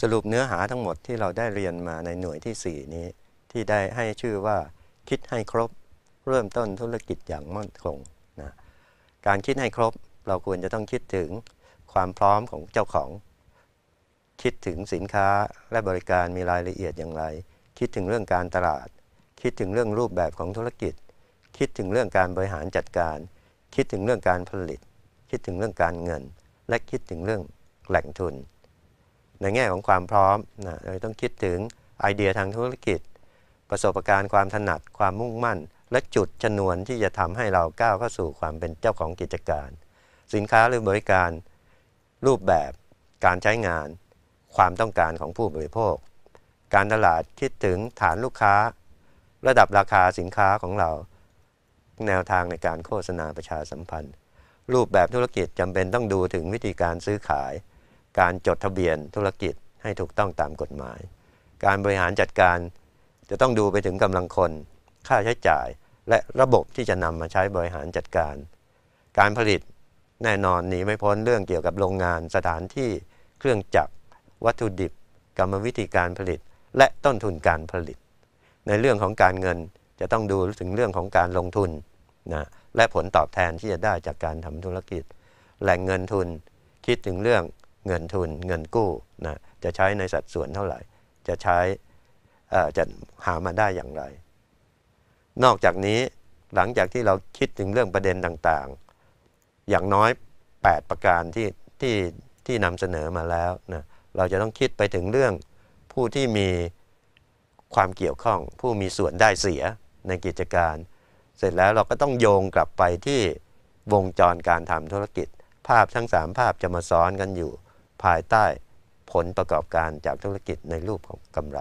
สรุปเนื้อหาทั้งหมดที่เราได้เรียนมาในหน่วยที่ 4 นี้ ที่ได้ให้ชื่อว่าคิดให้ครบ เริ่มต้นธุรกิจอย่างมั่นคงนะการคิดให้ครบเราควรจะต้องคิดถึงความพร้อมของเจ้าของ คิดถึงสินค้าและบริการมีรายละเอียดอย่างไร คิดถึงเรื่องการตลาด คิดถึงเรื่องรูปแบบของธุรกิจ คิดถึงเรื่องการบริหารจัดการ คิดถึงเรื่องการผลิต คิดถึงเรื่องการเงิน และคิดถึงเรื่องแหล่งทุน ในแง่ของความพร้อมนะเราต้องคิดถึงไอเดียทางธุรกิจ ประสบการณ์ความถนัดความมุ่งมั่น และจุดชนวนที่จะทำให้เราก้าวเข้าสู่ความเป็นเจ้าของกิจการ สินค้าหรือบริการรูปแบบการใช้งาน ความต้องการของผู้บริโภค การตลาดคิดถึงฐานลูกค้า ระดับราคาสินค้าของเรา แนวทางในการโฆษณาประชาสัมพันธ์ รูปแบบธุรกิจจำเป็นต้องดูถึงวิธีการซื้อขาย การจดทะเบียนธุรกิจให้ถูกต้องตามกฎหมาย การบริหารจัดการจะต้องดูไปถึงกำลังคน ค่าใช้จ่าย และระบบที่จะนำมาใช้บริหารจัดการ การผลิตแน่นอนหนีไม่พ้นเรื่องเกี่ยวกับโรงงานสถานที่เครื่องจักร วัตถุดิบ กรรมวิธีการผลิต และต้นทุนการผลิต ในเรื่องของการเงินจะต้องดูถึงเรื่องของการลงทุนนะและผลตอบแทนที่จะได้จากการทำธุรกิจ แหล่งเงินทุนคิดถึงเรื่อง เงินทุนเงินกู้นะจะใช้ในสัดส่วนเท่าไหร่ จะใช้จะหามาได้อย่างไร นอกจากนี้หลังจากที่เราคิดถึงเรื่องประเด็นต่างๆ อย่างน้อย 8 ประการที่ที่ที่นำเสนอมาแล้วนะเราจะต้องคิดไปถึงเรื่องผู้ที่มีความเกี่ยวข้อง ผู้มีส่วนได้เสียในกิจการ เสร็จแล้วเราก็ต้องโยงกลับไปที่วงจรการทำธุรกิจ ภาพทั้ง 3 ภาพจะมาซ้อนกันอยู่ ภายใต้ผลประกอบการจากธุรกิจในรูปของกำไร